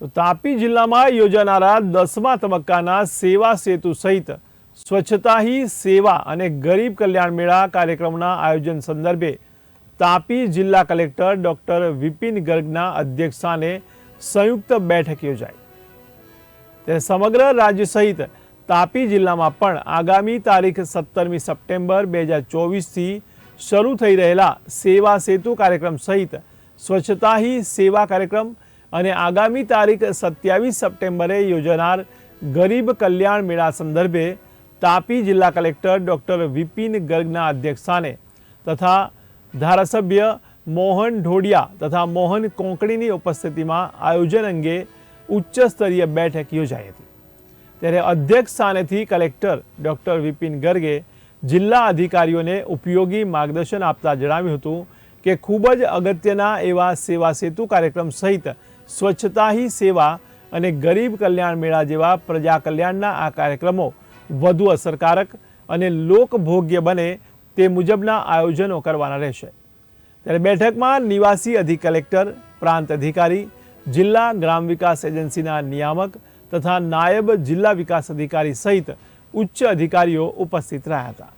તો તાપી જિલ્લામાં યોજાનારા દસમા તબક્કાના સેવા સેતુ સહિત સ્વચ્છતા હી સેવા અને ગરીબ કલ્યાણ મેળા કાર્યક્રમના આયોજન સંદર્ભે તાપી જિલ્લા કલેક્ટર ડોક્ટર વિપિન ગર્ગના અધ્યક્ષસ્થાને સંયુક્ત બેઠક યોજાઈ. ત્યારે સમગ્ર રાજ્ય સહિત તાપી જિલ્લામાં પણ આગામી તારીખ સત્તરમી સપ્ટેમ્બર બે હજાર ચોવીસથી શરૂ થઈ રહેલા સેવા સેતુ કાર્યક્રમ સહિત સ્વચ્છતા હી સેવા કાર્યક્રમ અને આગામી તારીખ સત્યાવીસ સપ્ટેમ્બરે યોજાનાર ગરીબ કલ્યાણ મેળા સંદર્ભે તાપી જિલ્લા કલેક્ટર ડૉક્ટર વિપિન ગર્ગના અધ્યક્ષસ્થાને તથા ધારાસભ્ય મોહન ઢોડિયા તથા મોહન કોંકણીની ઉપસ્થિતિમાં આયોજન અંગે ઉચ્ચ સ્તરીય બેઠક યોજાઈ હતી. ત્યારે અધ્યક્ષ સ્થાનેથી કલેક્ટર ડૉક્ટર વિપિન ગર્ગે જિલ્લા અધિકારીઓને ઉપયોગી માર્ગદર્શન આપતા જણાવ્યું હતું કે ખૂબ જ અગત્યના એવા સેવા સેતુ કાર્યક્રમ સહિત સ્વચ્છતા હી સેવા અને ગરીબ કલ્યાણ મેળા જેવા પ્રજા કલ્યાણના આ કાર્યક્રમો વધુ અસરકારક અને લોકભોગ્ય બને તે મુજબના આયોજનો કરવાના રહેશે. ત્યારે બેઠકમાં નિવાસી અધિક કલેક્ટર, પ્રાંત અધિકારી, જિલ્લા ગ્રામ વિકાસ એજન્સીના નિયામક તથા નાયબ જિલ્લા વિકાસ અધિકારી સહિત ઉચ્ચ અધિકારીઓ ઉપસ્થિત રહ્યા હતા.